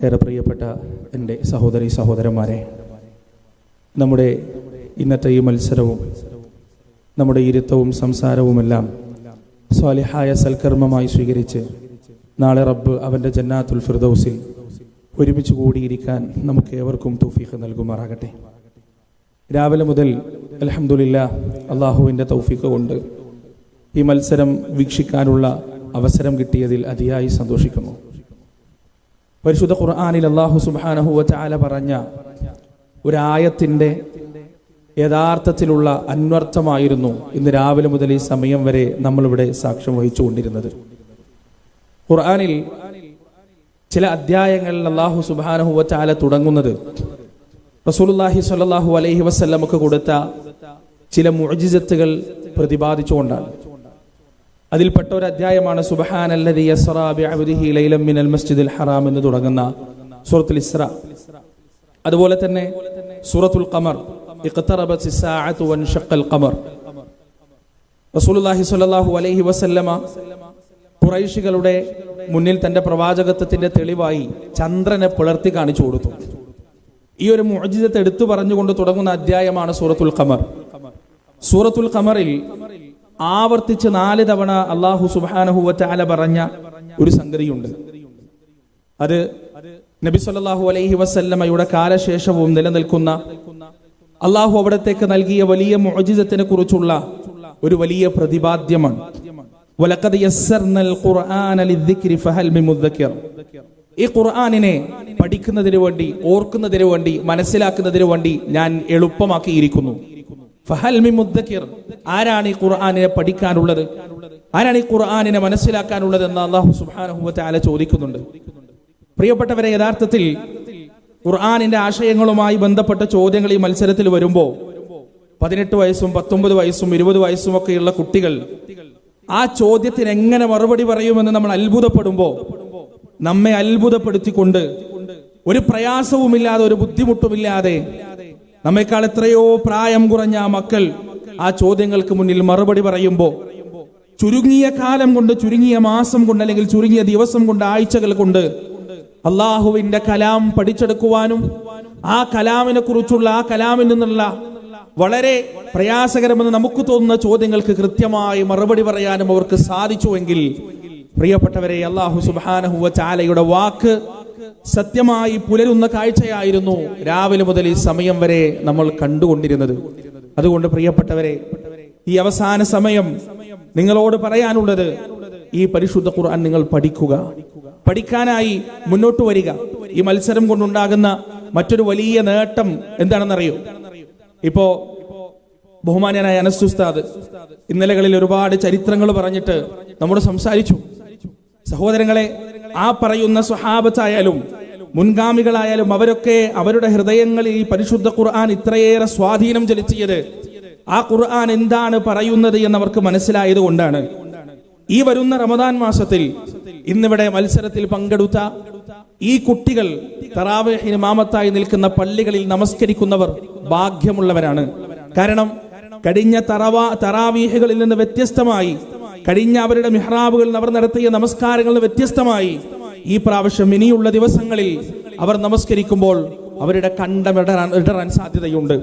ഏറെ പ്രിയപ്പെട്ട എന്റെ സഹോദരി സഹോദരന്മാരെ നമ്മുടെ ഇന്നത്തെ ഈ മത്സരവും നമ്മുടെ ഇരുത്തവും സംസാരവുമെല്ലാം സ്വാലിഹായ സൽക്കർമ്മമായി സ്വീകരിച്ച് നാളെ റബ്ബ് അവന്റെ ജന്നാത്തുൽ ഫിർദൗസിൽ ഒരുമിച്ച് കൂടിയിരിക്കാൻ നമുക്ക് ഏവർക്കും തൗഫീഖ് നൽകുമാറാകട്ടെ. രാവിലെ മുതൽ അലഹമുല്ല അള്ളാഹുവിന്റെ തൗഫീഖ് കൊണ്ട് ഈ മത്സരം വീക്ഷിക്കാനുള്ള അവസരം കിട്ടിയതിൽ അതിയായി സന്തോഷിക്കുന്നു. പരിശുദ്ധ ഖുർആാനിൽ അള്ളാഹു സുബാനഹുവ ചാല പറഞ്ഞ ഒരായത്തിന്റെ യഥാർത്ഥത്തിലുള്ള അന്വർത്ഥമായിരുന്നു ഇന്ന് രാവിലെ മുതൽ ഈ സമയം വരെ നമ്മളിവിടെ സാക്ഷ്യം വഹിച്ചു കൊണ്ടിരുന്നത് ഖുർആാനിൽ ചില അധ്യായങ്ങളിൽ അള്ളാഹു സുബാനഹുവ ചാല തുടങ്ങുന്നത് റസൂലുല്ലാഹി സ്വല്ലല്ലാഹു അലൈഹി വസ്ല്ലമക്ക് കൊടുത്ത ചില മുഅജിസത്തുകൾ പ്രതിപാദിച്ചുകൊണ്ടാണ്. അതിൽപ്പെട്ട ഒരു അധ്യായമാണ് സുബഹാൻ യസ്റാ ബിഅബ്ദിഹി ലൈലം മിനൽ മസ്ജിദിൽ ഹറാം എന്ന് തുടങ്ങുന്ന സൂറത്തുൽ ഇസ്ര. അതുപോലെ തന്നെ സൂറത്തുൽ ഖമർ ഇഖ്തറബത്ത് ഖമർ റസൂലുള്ളാഹി സ്വല്ലല്ലാഹു അലൈഹി വസല്ലമ ഖുറൈശികളുടെ മുന്നിൽ തന്റെ പ്രവാചകത്വത്തിന്റെ തെളിവായി ചന്ദ്രനെ പുലർത്തി കാണിച്ചു കൊടുത്തു. ഈ ഒരു മോചിതത്തെ എടുത്തു പറഞ്ഞുകൊണ്ട് തുടങ്ങുന്ന അധ്യായമാണ് സൂറത്തുൽ ഖമർ. സൂറത്തുൽ ഖമറിൽ ആവർത്തിച്ച് നാല് തവണ അള്ളാഹു സുബാനഹുല പറഞ്ഞ ഒരു സംഗതിയുണ്ട്. അത് നബി സല്ലല്ലാഹു അലൈഹി വസല്ലമയുടെ കാലശേഷവും നിലനിൽക്കുന്ന അള്ളാഹു അവിടത്തേക്ക് നൽകിയ വലിയ മോചിതത്തിനെ കുറിച്ചുള്ള ഒരു വലിയ പ്രതിപാദ്യമാണ്. ഈ ഖുർആാനിനെ പഠിക്കുന്നതിന് വേണ്ടി ഓർക്കുന്നതിന് വേണ്ടി മനസ്സിലാക്കുന്നതിന് വേണ്ടി ഞാൻ എളുപ്പമാക്കിയിരിക്കുന്നു. ഫഹൽമി മുദ്ദക്കിർ. ആരാണ് ഈ ഖുർആാനിനെ പഠിക്കാനുള്ളത്? ആരാണ് ഈ ഖുർആാനിനെ മനസ്സിലാക്കാനുള്ളത് എന്ന് അള്ളാഹു സുബാനഹുവത്തെ ചോദിക്കുന്നുണ്ട്. പ്രിയപ്പെട്ടവരെ യഥാർത്ഥത്തിൽ ഖുർആാനിന്റെ ആശയങ്ങളുമായി ബന്ധപ്പെട്ട ചോദ്യങ്ങൾ ഈ മത്സരത്തിൽ വരുമ്പോൾ പതിനെട്ട് വയസ്സും പത്തൊമ്പത് വയസ്സും ഇരുപത് വയസ്സും ഒക്കെയുള്ള കുട്ടികൾ ആ ചോദ്യത്തിന് എങ്ങനെ മറുപടി പറയുമെന്ന് നമ്മൾ അത്ഭുതപ്പെടുമ്പോൾ നമ്മെ അത്ഭുതപ്പെടുത്തിക്കൊണ്ട് ഒരു പ്രയാസവുമില്ലാതെ ഒരു ബുദ്ധിമുട്ടുമില്ലാതെ നമ്മേക്കാൾ എത്രയോ പ്രായം കുറഞ്ഞ ആ മക്കൾ ആ ചോദ്യങ്ങൾക്ക് മുന്നിൽ മറുപടി പറയുമ്പോൾ ചുരുങ്ങിയ കാലം കൊണ്ട് ചുരുങ്ങിയ മാസം കൊണ്ട് അല്ലെങ്കിൽ ചുരുങ്ങിയ ദിവസം കൊണ്ട് ആഴ്ചകൾ കൊണ്ട് അള്ളാഹുവിന്റെ കലാം പഠിച്ചെടുക്കുവാനും ആ കലാമിനെ കുറിച്ചുള്ള ആ കലാമിൽ നിന്നുള്ള വളരെ പ്രയാസകരമെന്ന് നമുക്ക് തോന്നുന്ന ചോദ്യങ്ങൾക്ക് കൃത്യമായി മറുപടി പറയാനും അവർക്ക് സാധിച്ചുവെങ്കിൽ പ്രിയപ്പെട്ടവരെ അള്ളാഹു സുബാനഹുവ ചാലയുടെ വാക്ക് സത്യമായി പുലരുന്ന കാഴ്ചയായിരുന്നു രാവിലെ മുതൽ ഈ സമയം വരെ നമ്മൾ കണ്ടുകൊണ്ടിരുന്നത്. അതുകൊണ്ട് പ്രിയപ്പെട്ടവരെ ഈ അവസാന സമയം നിങ്ങളോട് പറയാനുള്ളത് ഈ പരിശുദ്ധ ഖുർആൻ നിങ്ങൾ പഠിക്കുക. പഠിക്കാനായി മുന്നോട്ട് വരിക. ഈ മത്സരം കൊണ്ടുണ്ടാകുന്ന മറ്റൊരു വലിയ നേട്ടം എന്താണെന്നറിയോ? ഇപ്പോ ബഹുമാന്യനായ അനസ്തുസ്താദ് ഇന്നലകളിൽ ഒരുപാട് ചരിത്രങ്ങൾ പറഞ്ഞിട്ട് നമ്മോട് സംസാരിച്ചു. സഹോദരങ്ങളെ ആ പറയുന്ന സ്വഹാബത്തായാലും മുൻഗാമികളായാലും അവരൊക്കെ അവരുടെ ഹൃദയങ്ങളിൽ ഈ പരിശുദ്ധ ഖുർആൻ ഇത്രയേറെ സ്വാധീനം ചെലുത്തിയത്. ആ ഖുർആൻ എന്താണ് പറയുന്നത് എന്നവർക്ക് മനസ്സിലായത് കൊണ്ടാണ്. ഈ വരുന്ന റമദാൻ മാസത്തിൽ ഇന്നിവിടെ മത്സരത്തിൽ പങ്കെടുത്ത ഈ കുട്ടികൾ തറാവേഹിന് മാമത്തായി നിൽക്കുന്ന പള്ളികളിൽ നമസ്കരിക്കുന്നവർ ഭാഗ്യമുള്ളവരാണ്. കാരണം കഴിഞ്ഞ തറവാ തറാവീഹുകളിൽ നിന്ന് വ്യത്യസ്തമായി കഴിഞ്ഞ അവരുടെ മിഹ്റാബുകളിൽ അവർ നടത്തിയ നമസ്കാരങ്ങളിൽ വ്യത്യസ്തമായി. ഈ പ്രാവശ്യം ഇനിയുള്ള ദിവസങ്ങളിൽ അവർ നമസ്കരിക്കുമ്പോൾ അവരുടെ കണ്ടമിടറാൻ ഇടറാൻ സാധ്യതയുണ്ട്.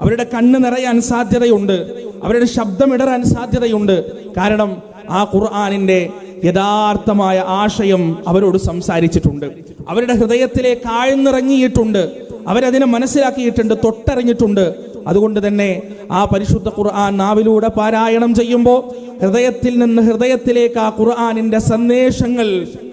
അവരുടെ കണ്ണ് നിറയാൻ സാധ്യതയുണ്ട്. അവരുടെ ശബ്ദം ഇടറാൻ സാധ്യതയുണ്ട്. കാരണം ആ ഖുർആാനിന്റെ യഥാർത്ഥമായ ആശയം അവരോട് സംസാരിച്ചിട്ടുണ്ട്. അവരുടെ ഹൃദയത്തിലേക്ക് ആഴ്ന്നിറങ്ങിയിട്ടുണ്ട് അവരതിനെ മനസ്സിലാക്കിയിട്ടുണ്ട് തൊട്ടറിഞ്ഞിട്ടുണ്ട്. അതുകൊണ്ട് തന്നെ ആ പരിശുദ്ധ ഖുർആൻ നാവിലൂടെ പാരായണം ചെയ്യുമ്പോൾ ഹൃദയത്തിൽ നിന്ന് ഹൃദയത്തിലേക്ക് ആ ഖുർആാനിന്റെ സന്ദേശങ്ങൾ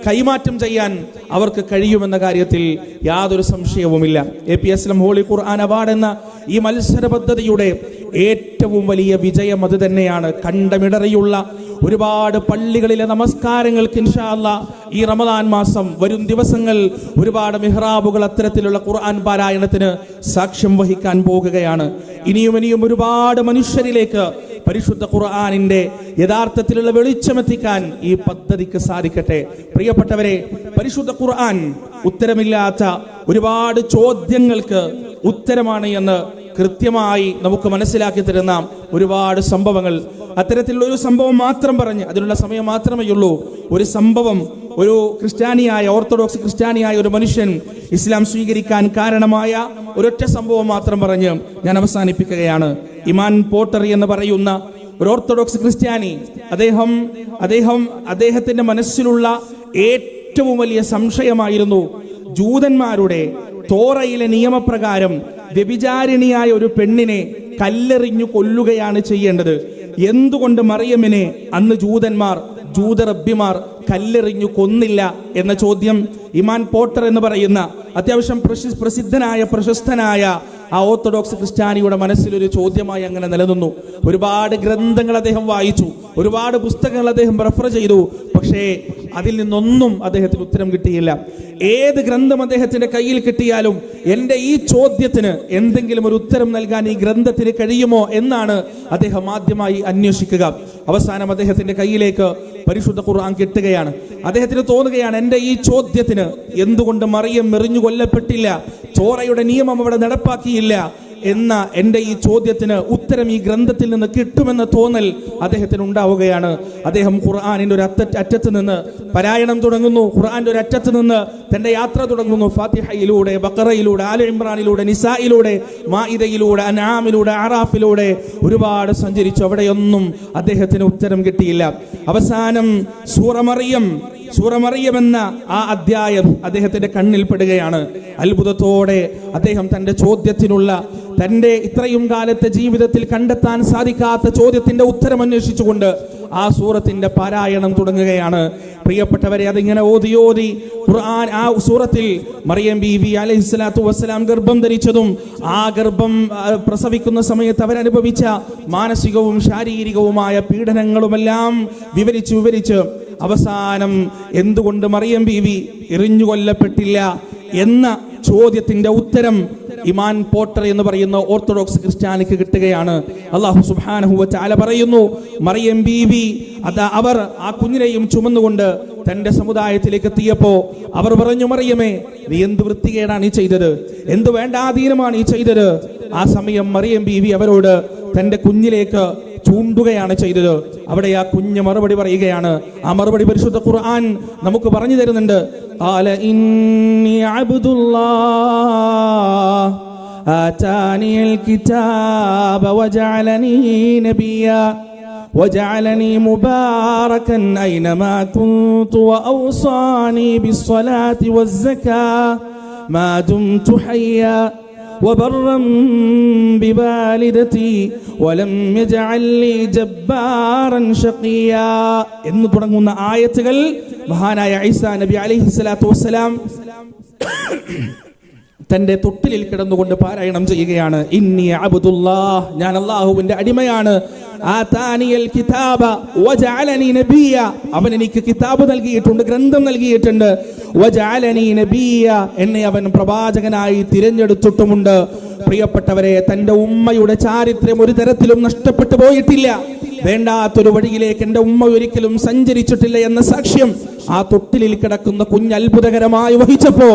കൈമാറ്റം ചെയ്യാൻ അവർക്ക് കഴിയുമെന്ന കാര്യത്തിൽ യാതൊരു സംശയവുമില്ല. A P S M holy Quran award എന്ന ഈ മത്സര പദ്ധതിയുടെ ഏറ്റവും വലിയ വിജയം അത് തന്നെയാണ്. കണ്ടമിടറിയുള്ള ഒരുപാട് പള്ളികളിലെ നമസ്കാരങ്ങൾക്ക് ഇൻഷാല്ല ഈ റമദാൻ മാസം വരും ദിവസങ്ങൾ ഒരുപാട് മെഹ്റാബുകൾ അത്തരത്തിലുള്ള ഖുർആൻ പാരായണത്തിന് സാക്ഷ്യം വഹിക്കാൻ പോകുകയാണ്. ഇനിയും ഇനിയും ഒരുപാട് മനുഷ്യരിലേക്ക് പരിശുദ്ധ ഖുർആാനിന്റെ യഥാർത്ഥത്തിലുള്ള വെളിച്ചമെത്തിക്കാൻ ഈ പദ്ധതിക്ക് സാധിക്കട്ടെ. പ്രിയപ്പെട്ടവരെ പരിശുദ്ധ ഖുർആൻ ഉത്തരമില്ലാത്ത ഒരുപാട് ചോദ്യങ്ങൾക്ക് ഉത്തരമാണ് എന്ന് കൃത്യമായി നമുക്ക് മനസ്സിലാക്കി തരുന്ന ഒരുപാട് സംഭവങ്ങൾ. അത്തരത്തിലുള്ള ഒരു സംഭവം മാത്രം പറഞ്ഞ് അതിനുള്ള സമയം മാത്രമേ ഉള്ളൂ. ഒരു സംഭവം ഒരു ക്രിസ്ത്യാനിയായ ഓർത്തഡോക്സ് ക്രിസ്ത്യാനിയായ ഒരു മനുഷ്യൻ ഇസ്ലാം സ്വീകരിക്കാൻ കാരണമായ ഒരൊറ്റ സംഭവം മാത്രം പറഞ്ഞ് ഞാൻ അവസാനിപ്പിക്കുകയാണ്. ഇമാൻ പോട്ടറി എന്ന് പറയുന്ന ഒരു ഓർത്തഡോക്സ് ക്രിസ്ത്യാനി അദ്ദേഹം അദ്ദേഹം അദ്ദേഹത്തിന്റെ മനസ്സിലുള്ള ഏറ്റവും വലിയ സംശയമായിരുന്നു ജൂതന്മാരുടെ തോറയിലെ നിയമപ്രകാരം വ്യഭിചാരിണിയായ ഒരു പെണ്ണിനെ കല്ലെറിഞ്ഞു കൊല്ലുകയാണ് ചെയ്യേണ്ടത്. എന്തുകൊണ്ട് മറിയമ്മിനെ അന്ന് ജൂതന്മാർ ജൂതറബ്ബിമാർ കല്ലെറിഞ്ഞു കൊന്നില്ല എന്ന ചോദ്യം ഇമാൻ പോട്ടർ എന്ന് പറയുന്ന അത്യാവശ്യം പ്രസിദ്ധനായ പ്രശസ്തനായ ആ ഓർത്തഡോക്സ് ക്രിസ്ത്യാനിയുടെ മനസ്സിൽ ഒരു ചോദ്യമായി അങ്ങനെ നിലനിന്നു. ഒരുപാട് ഗ്രന്ഥങ്ങൾ അദ്ദേഹം വായിച്ചു ഒരുപാട് പുസ്തകങ്ങൾ അദ്ദേഹം റെഫർ ചെയ്തു. പക്ഷേ അതിൽ നിന്നൊന്നും അദ്ദേഹത്തിന് ഉത്തരം കിട്ടിയില്ല. ഏത് ഗ്രന്ഥം അദ്ദേഹത്തിന്റെ കയ്യിൽ കിട്ടിയാലും എന്റെ ഈ ചോദ്യത്തിന് എന്തെങ്കിലും ഒരു ഉത്തരം നൽകാൻ ഈ ഗ്രന്ഥത്തിന് കഴിയുമോ എന്നാണ് അദ്ദേഹം ആദ്യമായി അന്വേഷിക്കുക. അവസാനം അദ്ദേഹത്തിന്റെ കയ്യിലേക്ക് പരിശുദ്ധ ഖുർആൻ കിട്ടുകയാണ്. അദ്ദേഹത്തിന് തോന്നുകയാണ് എന്റെ ഈ ചോദ്യത്തിന് എന്തുകൊണ്ട് മറിയം മെറിഞ്ഞു കൊല്ലപ്പെട്ടില്ല. ചോറയുടെ നിയമം അവിടെ നടപ്പാക്കിയില്ല. എന്ന എന്റെ ഈ ചോദ്യത്തിന് ഉത്തരം ഈ ഗ്രന്ഥത്തിൽ നിന്ന് കിട്ടുമെന്ന തോന്നൽ അദ്ദേഹത്തിന് ഉണ്ടാവുകയാണ്. അദ്ദേഹം ഖുർആാനിന്റെ ഒരു അറ്റ അറ്റത്ത് നിന്ന് പരായണം തുടങ്ങുന്നു. ഖുർആാന്റെ ഒരു അറ്റത്ത് നിന്ന് തന്റെ യാത്ര തുടങ്ങുന്നു. ഫാത്തിഹയിലൂടെ ബക്കറയിലൂടെ ആല ഇമ്രാനിലൂടെ നിസായിലൂടെ മാഇദയിലൂടെ അനാമിലൂടെ ആറാഫിലൂടെ ഒരുപാട് സഞ്ചരിച്ചു. അവിടെയൊന്നും അദ്ദേഹത്തിന് ഉത്തരം കിട്ടിയില്ല. അവസാനം സൂറമറിയം സൂറമറിയം എന്ന ആ അധ്യായം അദ്ദേഹത്തിന്റെ കണ്ണിൽ പെടുകയാണ്. അത്ഭുതത്തോടെ അദ്ദേഹം തന്റെ ചോദ്യത്തിനുള്ള തന്റെ ഇത്രയും കാലത്തെ ജീവിതത്തിൽ കണ്ടെത്താൻ സാധിക്കാത്ത ചോദ്യത്തിന്റെ ഉത്തരം അന്വേഷിച്ചുകൊണ്ട് ആ സൂറത്തിന്റെ പാരായണം തുടങ്ങുകയാണ്. പ്രിയപ്പെട്ടവരെ അതിങ്ങനെ ഓതി ഓതി ഖുർആൻ ആ സൂറത്തിൽ മറിയം ബി വി അലൈഹി സ്വലാത്തു വസ്സലാം ഗർഭം ധരിച്ചതും ആ ഗർഭം പ്രസവിക്കുന്ന സമയത്ത് അവരനുഭവിച്ച മാനസികവും ശാരീരികവുമായ പീഡനങ്ങളുമെല്ലാം വിവരിച്ച് വിവരിച്ച് അവസാനം എന്തുകൊണ്ട് മറിയം ബീവി എറിഞ്ഞു കൊല്ലപ്പെട്ടില്ല എന്ന ചോദ്യത്തിന്റെ ഉത്തരം ഇമാൻ പോട്ടർ എന്ന് പറയുന്ന ഓർത്തഡോക്സ് ക്രിസ്ത്യാനിക്ക് കിട്ടുകയാണ്. അള്ളാഹു സുബാനഹുവ ചാല പറയുന്നു മറിയം ബീവി അത് അവർ ആ കുഞ്ഞിനെയും ചുമന്നുകൊണ്ട് തന്റെ സമുദായത്തിലേക്ക് എത്തിയപ്പോ അവർ പറഞ്ഞു മറിയമേ നീ എന്ത് വൃത്തികേടാണ് ഈ ചെയ്തത്? എന്ത് വേണ്ടാധീനമാണ് ഈ ചെയ്തത്? ആ സമയം മറിയം ബീവി അവരോട് തന്റെ കുഞ്ഞിലേക്ക് ചൂണ്ടുകയാണ് ചെയ്തത് അവിടെ ആ കുഞ്ഞ് മറുപടി പറയുകയാണ് ആ മറുപടി പരിശുദ്ധ ഖുർആൻ നമുക്ക് പറഞ്ഞു തരുന്നുണ്ട് قال إني عبد الله آتاني الكتاب وجعلني نبيا وجعلني مباركا أينما كنت وأوصاني بالصلاة والزكاة ما دمت حيا وبرا بوالدتي ولم يجعل لي جبارا شقيا എന്ന് തുടങ്ങുന്ന ആയത്തുകൾ മഹാനായ ഈസാ നബി അലൈഹി സ്വലാത്തു വസ്സലാം തന്റെ തൊട്ടിലിൽ കിടന്നുകൊണ്ട് പാരായണം ചെയ്യുകയാണ്. ഇന്നി അബ്ദുല്ലാഹ് ഞാൻ അള്ളാഹുവിന്റെ അടിമയാണ്. കിതാബ നബിയ. അവൻ എനിക്ക് കിതാബ് നൽകിയിട്ടുണ്ട് ഗ്രന്ഥം നൽകിയിട്ടുണ്ട്. നബിയ എന്നെ അവൻ പ്രവാചകനായി തിരഞ്ഞെടുത്തിട്ടുമുണ്ട്. പ്രിയപ്പെട്ടവരെ തന്റെ ഉമ്മയുടെ ചാരിത്രം ഒരു തരത്തിലും നഷ്ടപ്പെട്ടു പോയിട്ടില്ല. വേണ്ടാത്തൊരു വഴിയിലേക്ക് എന്റെ ഉമ്മ ഒരിക്കലും സഞ്ചരിച്ചിട്ടില്ല എന്ന സാക്ഷ്യം ആ തൊട്ടിലിൽ കിടക്കുന്ന കുഞ്ഞ് അത്ഭുതകരമായി വഹിച്ചപ്പോ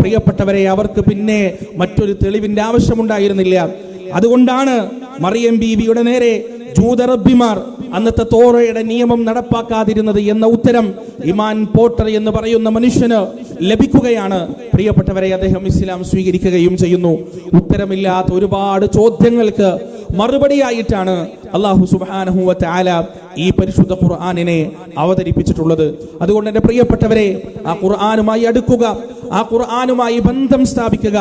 പ്രിയപ്പെട്ടവരെ അവർക്ക് പിന്നെ മറ്റൊരു തെളിവിന്റെ ആവശ്യമുണ്ടായിരുന്നില്ല. അതുകൊണ്ടാണ് മറിയം ബീവിയുടെ നേരെ ജൂതറബിമാർ അന്നത്തെ തോറയുടെ നിയമം നടപ്പാക്കാതിരുന്നത് എന്ന ഉത്തരം ഇമാൻ പോട്ടർ എന്ന് പറയുന്ന മനുഷ്യന് ലഭിക്കുകയാണ്. പ്രിയപ്പെട്ടവരെ അദ്ദേഹം ഇസ്ലാം സ്വീകരിക്കുകയും ചെയ്യുന്നു. ഉത്തരമില്ലാത്ത ഒരുപാട് ചോദ്യങ്ങൾക്ക് മറുപടിയായിട്ടാണ് അള്ളാഹു സുബാനഹുവത്തെ ആല ഈ പരിശുദ്ധ ഖുർആാനിനെ അവതരിപ്പിച്ചിട്ടുള്ളത്. അതുകൊണ്ട് എന്റെ പ്രിയപ്പെട്ടവരെ ആ ഖുർആാനുമായി അടുക്കുക ആ ഖുർആാനുമായി ബന്ധം സ്ഥാപിക്കുക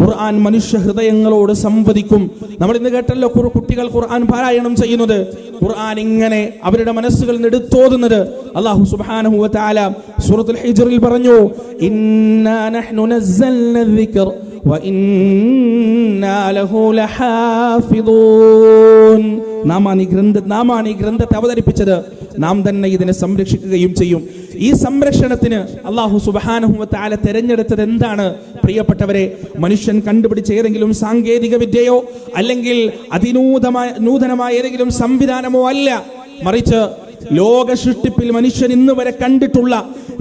ഖുർആൻ മനുഷ്യ ഹൃദയങ്ങളോട് സംവദിക്കും. നമ്മൾ ഇന്ന് കേട്ടല്ലോ കുട്ടികൾ ഖുർആൻ പാരായണം ചെയ്യുന്നത്. ഖുർആൻ ഇങ്ങനെ അവരുടെ മനസ്സുകളിൽ നിന്ന് എടുത്തോതുന്നത്. അള്ളാഹു സുബ്ഹാനഹു വതആല സൂറത്തുൽ ഹിജ്റിൽ പറഞ്ഞു ഇന്നാ നഹ്നു നസ്സൽന ദിക്ർ വഇന്നാ ലഹു ലഹാഫിദൂൻ. നാമാണ് ഈ ഗ്രന്ഥ നാമാണ് ഈ ഗ്രന്ഥത്തെ അവതരിപ്പിച്ചത്. നാം തന്നെ ഇതിനെ സംരക്ഷിക്കുകയും ചെയ്യും. ഈ സംരക്ഷണത്തിന് അള്ളാഹു സുബാനഹുമത്താല തെരഞ്ഞെടുത്തത് എന്താണ്? പ്രിയപ്പെട്ടവരെ മനുഷ്യൻ കണ്ടുപിടിച്ച ഏതെങ്കിലും സാങ്കേതിക വിദ്യയോ അല്ലെങ്കിൽ അതിനൂതമായ നൂതനമായ ഏതെങ്കിലും സംവിധാനമോ അല്ല. മറിച്ച് ലോക സൃഷ്ടിപ്പിൽ മനുഷ്യൻ ഇന്ന് വരെ കണ്ടിട്ടുള്ള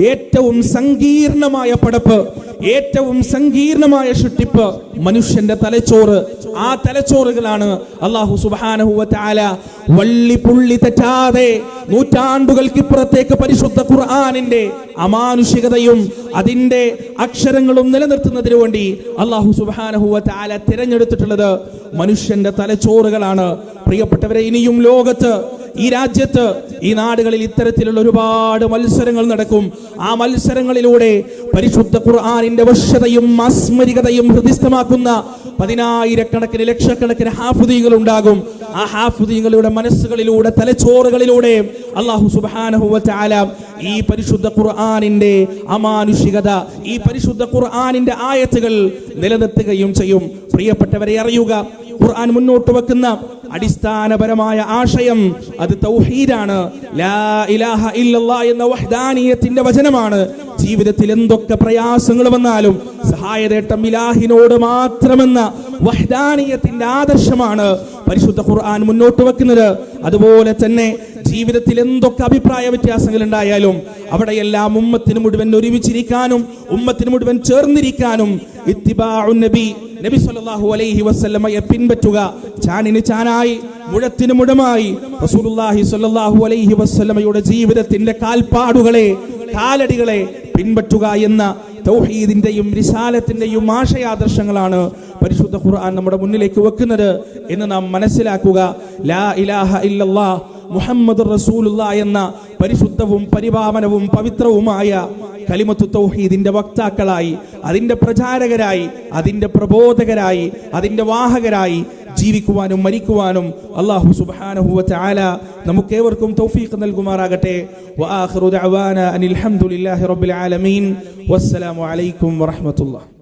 ഏറ്റവും സങ്കീർണമായ പടപ്പ് ഏറ്റവും സങ്കീർണമായ ഷുട്ടിപ്പ് മനുഷ്യന്റെ തലച്ചോറ്. ആ തലച്ചോറുകളാണ് അള്ളാഹു സുബാനഹുവ വള്ളി പുള്ളി തെറ്റാതെ നൂറ്റാണ്ടുകൾക്ക് ഇപ്പുറത്തേക്ക് പരിശുദ്ധ ഖുർആാനിന്റെ അമാനുഷികതയും അതിന്റെ അക്ഷരങ്ങളും നിലനിർത്തുന്നതിന് വേണ്ടി അള്ളാഹു സുബാനഹുവ തിരഞ്ഞെടുത്തിട്ടുള്ളത് മനുഷ്യന്റെ തലച്ചോറുകളാണ്. പ്രിയപ്പെട്ടവരെ ഇനിയും ലോകത്ത് ഈ രാജ്യത്ത് ഈ നാടുകളിൽ ഇത്തരത്തിലുള്ള ഒരുപാട് മത്സരങ്ങൾ നടക്കും. ആ മത്സരങ്ങളിലൂടെ പരിശുദ്ധ ഖുർആാനിന്റെ വശ്യതയും മാസ്മരികതയും ഹൃദിസ്ഥമാക്കുന്ന പതിനായിരക്കണക്കിന് ലക്ഷക്കണക്കിന് ഹാഫുദീകൾ ഉണ്ടാകും. ആ ഹാഫുദീങ്ങളുടെ മനസ്സുകളിലൂടെ തലച്ചോറുകളിലൂടെ അള്ളാഹു സുബാനഹുല ഈ പരിശുദ്ധ ഖുർആാനിന്റെ അമാനുഷികത ഈ പരിശുദ്ധ ഖുർആാനിന്റെ ആയത്തുകൾ നിലനിർത്തുകയും ചെയ്യും. പ്രിയപ്പെട്ടവരെ അറിയുക ഖുർആൻ മുന്നോട്ട് വെക്കുന്ന അടിസ്ഥാനപരമായ ആശയം അത് തൗഹീദാണ്. ലാ ഇലാഹ ഇല്ലല്ലാ എന്ന വഹ്ദാനിയത്തിന്റെ വചനമാണ്. ജീവിതത്തിൽ എന്തൊക്കെ പ്രയാസങ്ങൾ വന്നാലും സഹായതേട്ടം ഇലാഹിനോട് മാത്രമെന്ന വഹ്ദാനിയത്തിന്റെ ആദർശമാണ്. പരിശുദ്ധ ഖുർആൻ മുന്നോട്ട് വെക്കുന്നത്. അതുപോലെ തന്നെ ജീവിതത്തിൽ എന്തൊക്കെ അഭിപ്രായ വ്യത്യാസങ്ങൾ ഉണ്ടായാലും അവിടെയെല്ലാം ഉമ്മത്തിന് മുഴുവൻ ഒരുമിച്ചിരിക്കാനും ഉമ്മത്തിന് മുഴുവൻ ചേർന്നിരിക്കാനും നബി നബി സല്ലല്ലാഹു അലൈഹി വസല്ലമയെ പിൻപറ്റുക ചാനിന് ചാനായി മുഴത്തിന് മുഴമായി റസൂലുള്ളാഹി സല്ലല്ലാഹു അലൈഹി വസല്ലമയുടെ ജീവിതത്തിന്റെ കാൽപ്പാടുകളെ കാലടികളെ പിൻപറ്റുക എന്ന തൗഹീദിന്റെയും റിസാലത്തിന്റെയും ആശയാദർശങ്ങളാണ് പരിശുദ്ധ ഖുർആൻ നമ്മുടെ മുന്നിലേക്ക് വെക്കുന്നത് എന്ന് നാം മനസ്സിലാക്കുക. ലാ ഇലാഹ ഇല്ലല്ലാ മുഹമ്മദ് റസൂലുള്ള എന്ന പരിശുദ്ധവും പരിപാവനവും പവിത്രവുമായ കലിമത്തു തൗഹീദിന്റെ വക്താക്കളായി അതിന്റെ പ്രചാരകരായി അതിന്റെ പ്രബോധകരായി അതിന്റെ വാഹകരായി ജീവിക്കുവാനും മരിക്കുവാനും അള്ളാഹു സുബ്ഹാനഹു വ നമുക്കേവർക്കും തൗഫീഖ് നൽകുമാറാകട്ടെ. ദഅവാന അനിൽ ഹംദുലില്ലാഹി റബ്ബിൽ ആലമീൻ. വസ്സലാമു അലൈക്കും വറഹ്മത്തുള്ളാഹി.